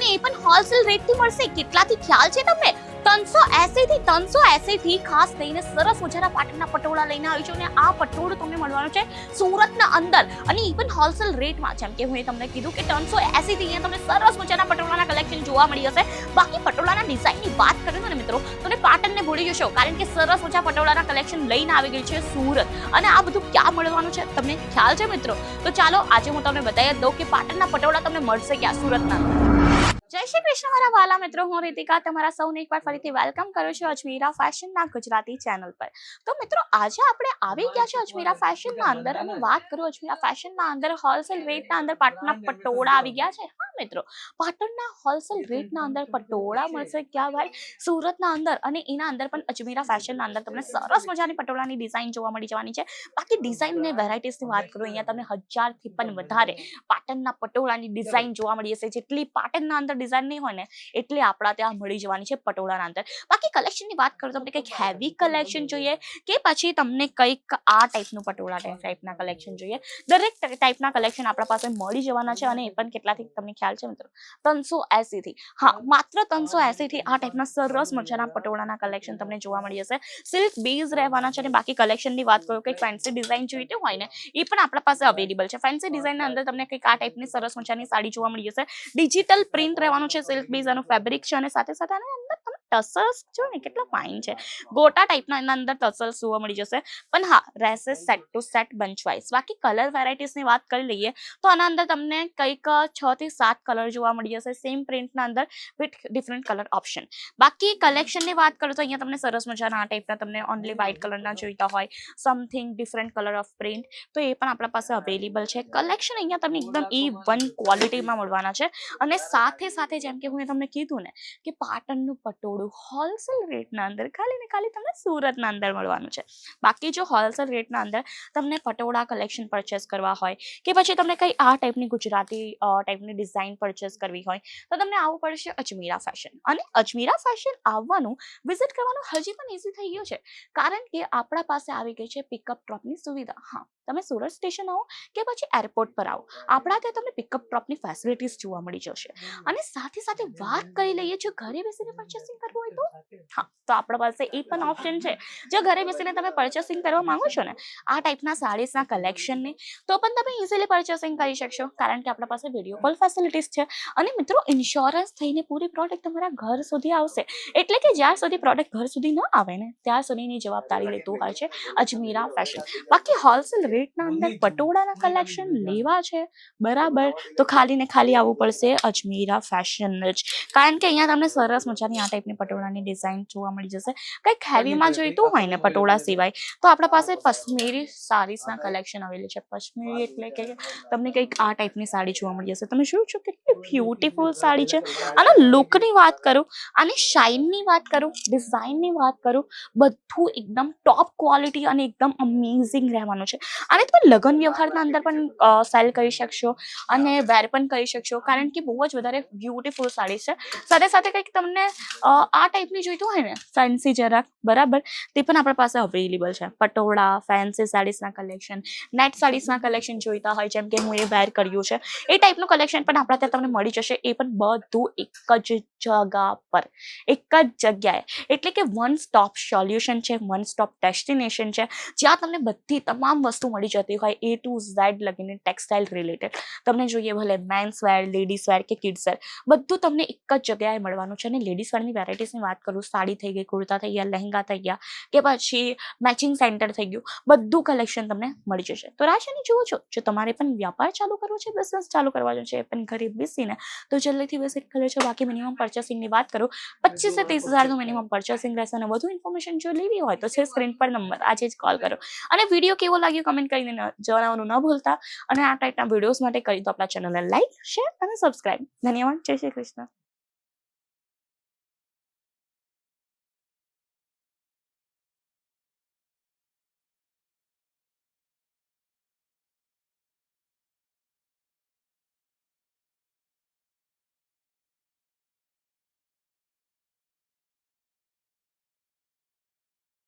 અને એ પણ હોલસેલ રેટથી મળશે. કેટલાથી ખ્યાલ છે તમને? ત્રણસો એસી થી ત્રણસો એસી થી ખાસ થઈને સરસ મજાના પાટણના પટોળા લઈને આવી છું અને આ પટોળું તમને મળવાનું છે સુરતના અંદર. અને ઇવન હોલસેલ રેટમાં. જેમ કે હું તમને કીધું કે ત્રણસો એસી થી અહીંયા તમને સરસ મજાના પટોળાના કલેક્શન જોવા મળી જશે બાકી પટોળાના ડિઝાઇનની વાત કરીએ ને મિત્રો, તમે પાટણને ભૂલી જશો, કારણ કે સરસ મજા પટોળાના કલેક્શન લઈને આવી ગયું છે સુરત. અને આ બધું ક્યાં મળવાનું છે? તમને ખ્યાલ છે મિત્રો? તો ચાલો આજે હું તમને બતાવી દઉં કે પાટણના પટોળા તમને મળશે ક્યાં? સુરતના. અંદર જય શ્રી કૃષ્ણ, મારા વાલા મિત્રો. હું રીતિકા તમારા સૌને એકવાર ફરીથી વેલકમ કરું છું અજમીરા ફેશનના ગુજરાતી ચેનલ પર. તો મિત્રો, આજે આપણે આવી ગયા છે અજમીરા ફેશનના અંદર. અને વાત કરું અજમીરા ફેશનના અંદર હોલસેલ રેટના અંદર પાટના પટોળા આવી ગયા છે. હા મિત્રો પાટણના હોલસેલ રેટના અંદર પટોળા મળશે ક્યાં ભાઈ? સુરતના અંદર અને એના અંદર પણ અજમીરા ફેશનના અંદર તમને સરસ મજાની પટોળાની ડિઝાઇન જોવા મળી જવાની છે. બાકી ડિઝાઇન અને વેરાયટીઝની વાત કરું અહીંયા તમને હજારથી પણ વધારે પાટણના પટોળાની ડિઝાઇન જોવા મળી જશે જેટલી પાટણના અંદર ડિઝાઇન નહીં હોય ને એટલી આપણા ત્યાં મળી જવાની છે પટોળાના અંદર. બાકી કલેક્શનની વાત કરું તમને કંઈક હેવી કલેક્શન જોઈએ કે પછી તમને કંઈક આ ટાઈપનું પટોળા ટાઈપના કલેક્શન જોઈએ. દરેક ટાઈપના કલેક્શન આપણા પાસે મળી જવાના છે અને એ પણ કેટલાથી તમને ખ્યાલ છે મિત્રો. ત્રણસો થી. હા માત્ર ત્રણસો થી આ ટાઈપના સરસ મજાના પટોળાના કલેક્શન તમને જોવા મળી જશે સિલ્ક બેઝ રહેવાના છે અને બાકી કલેક્શનની વાત કરું કંઈક ફેન્સી ડિઝાઇન જોઈતી હોય ને એ પણ આપણા પાસે અવેલેબલ છે. ફેન્સી ડિઝાઇનના અંદર તમને કંઈક આ ટાઈપની સરસ મજાની સાડી જોવા મળી જશે ડિજિટલ પ્રિન્ટ રહેવાનું છે સિલ્ક બેઝ આનું ફેબ્રિક છે અને સાથે સાથે ટસલ્સ જો ને કેટલા ફાઇન છે. ગોટા ટાઈપના એના અંદર ટસલ્સ જોવા મળી જશે. પણ હા રહેશે સેટ ટુ સેટ બંચ બાકી કલર વેરાયટીઝની વાત કરી લઈએ, તો આના અંદર તમને કંઈક છ થી સાત કલર જોવા મળી જશે. સેમ પ્રિન્ટના અંદર વિથ ડિફરન્ટ કલર ઓપ્શન બાકી કલેક્શનની વાત કરું તો અહીંયા તમને સરસ મજાના આ ટાઈપના તમને ઓનલી વ્હાઇટ કલરના જોઈતા હોય. Something different colour of print તો એ પણ આપણા પાસે અવેલેબલ છે. કલેક્શન અહીંયા તમને એકદમ એ વન ક્વોલિટીમાં મળવાના છે. અને સાથે સાથે જેમ કે હું તમને કીધું ને, કે પાટણનું પટોળું હોલસેલ રેટના અંદર ખાલી ને ખાલી તમને સુરતના અંદર મળવાનું છે. બાકી જો હોલસેલ રેટના અંદર તમને પટોળા કલેક્શન પરચેસ કરવા હોય કે પછી તમને કંઈ આ ટાઈપની ગુજરાતી ટાઈપની ડિઝાઇન પરચેસ કરવી હોય, તો તમને આવવું પડશે અજમીરા ફેશન અને અજમીરા ફેશન આવવાનું વિઝિટ કરવાનું હજી પણ ઇઝી થઈ ગયું છે. કારણ કે આપણા પાસે આવી ગઈ છે પિકઅપ ડ્રોપની સુવિધા. હા. તમે સુરત સ્ટેશન આવો કે પછી એરપોર્ટ પર આવો. આપણા ત્યાં તમને પિકઅપ ડ્રોપની ફેસિલિટીઝ જોવા મળી જશે. અને સાથે સાથે વાત કરી લઈએ જો ઘરે બેસીને પરચેસિંગ કરવું હોય તો? હા. તો આપણા પાસે એ પણ ઓપ્શન છે. જો ઘરે બેસીને તમે પરચેસિંગ કરવા માંગો છો ને આ ટાઈપના સાડીઝના કલેક્શનની તો પણ તમે ઇઝીલી પરચેસિંગ કરી શકશો. કારણ કે આપણા પાસે વીડિયો કોલ ફેસિલિટીઝ છે અને મિત્રો ઇન્સ્યોરન્સ થઈને પૂરી પ્રોડક્ટ તમારા ઘર સુધી આવશે. એટલે કે જ્યાં સુધી પ્રોડક્ટ ઘર સુધી ન આવે ને ત્યાં સુધીની જવાબદારી લેતું હોય છે અજમીરા ફેશન બાકી હોલસેલ રેટના અંદર પટોળાના કલેક્શન લેવા છે બરાબર? તો ખાલી ને ખાલી આવવું પડશે અજમીરા ફેશન જ. કારણ કે અહીંયા તમને સરસ મજાની આ ટાઈપની પટોળાની ડિઝાઇન જોવા મળી જશે. કંઈક હેવીમાં જોઈતું હોય ને પટોળા સિવાય. તો આપણા પાસે પશ્મીરી સાડીસના કલેક્શન આવેલું છે. પશ્મીરી એટલે કે તમને કંઈક આ ટાઈપની સાડી જોવા મળી જશે. તમે શું છો કેટલી બ્યુટીફુલ સાડી છે? આના લુકની વાત કરું આની શાઇનની વાત કરું ડિઝાઇનની વાત કરું બધું એકદમ ટોપ ક્વોલિટી અને એકદમ અમેઝિંગ રહેવાનું છે. અને તમે લગ્ન વ્યવહારના અંદર પણ સેલ કરી શકશો અને વેર પણ કરી શકશો. કારણ કે બહુ જ વધારે બ્યુટીફુલ સાડી છે. સાથે સાથે કંઈક તમને આ ટાઈપની જોઈતું હોય ને ફેન્સી જરાક, બરાબર? તે પણ આપણા પાસે અવેલેબલ છે. પટોળા ફેન્સી સાડીસના કલેક્શન નેટ સાડીસના કલેક્શન જોઈતા હોય, જેમ કે હું એ વેર કર્યું છે. એ ટાઈપનું કલેક્શન પણ આપણા ત્યાં તમને મળી જશે. એ પણ બધું એક જ જગા પર. એક જ જગ્યાએ. એટલે કે વન સ્ટોપ સોલ્યુશન છે વન સ્ટોપ ડેસ્ટિનેશન છે. જ્યાં તમને બધી તમામ વસ્તુ મળી જતી હોય એ ટુ ઝેડ લગીને ટેક્સટાઇલ રિલેટેડ તમને જોઈએ ભલે મેન્સ વેર લેડીઝ વેર કે કિડ્સ વેર બધું તમને એક જ જગ્યાએ મળવાનું છે. અને લેડીઝ વેરની વેરાયટીઝની વાત કરું, સાડી થઈ ગઈ કુર્તા થઈ ગયા લહેંગા થઈ ગયા કે પછી મેચિંગ સેન્ટર થઈ ગયું બધું કલેક્શન તમને મળી જશે. તો રાશિની જુઓ છો જો તમારે પણ વ્યાપાર ચાલુ કરવો છે બિઝનેસ ચાલુ કરવાનો છે પણ ઘરે બેસીને તો જલ્દીથી વિઝિટ કરે છે બાકી મિનિમમ પર્ચેસિંગની વાત કરો પચીસથી ત્રીસ હજારનું મિનિમમ પર્ચેસિંગ રહેશે અને વધુ ઇન્ફોર્મેશન જો લેવી હોય તો છે સ્ક્રીન પર નંબર આજે જ કોલ કરો. અને વીડિયો કેવો લાગ્યો કમેન્ટ કરીને જણાવવાનું ન ભૂલતા. અને આ ટાઈપના વિડીયોઝ માટે કરી દો આપણા ચેનલને લાઈક શેર અને સબસ્ક્રાઇબ ધન્યવાદ જય શ્રી કૃષ્ણ.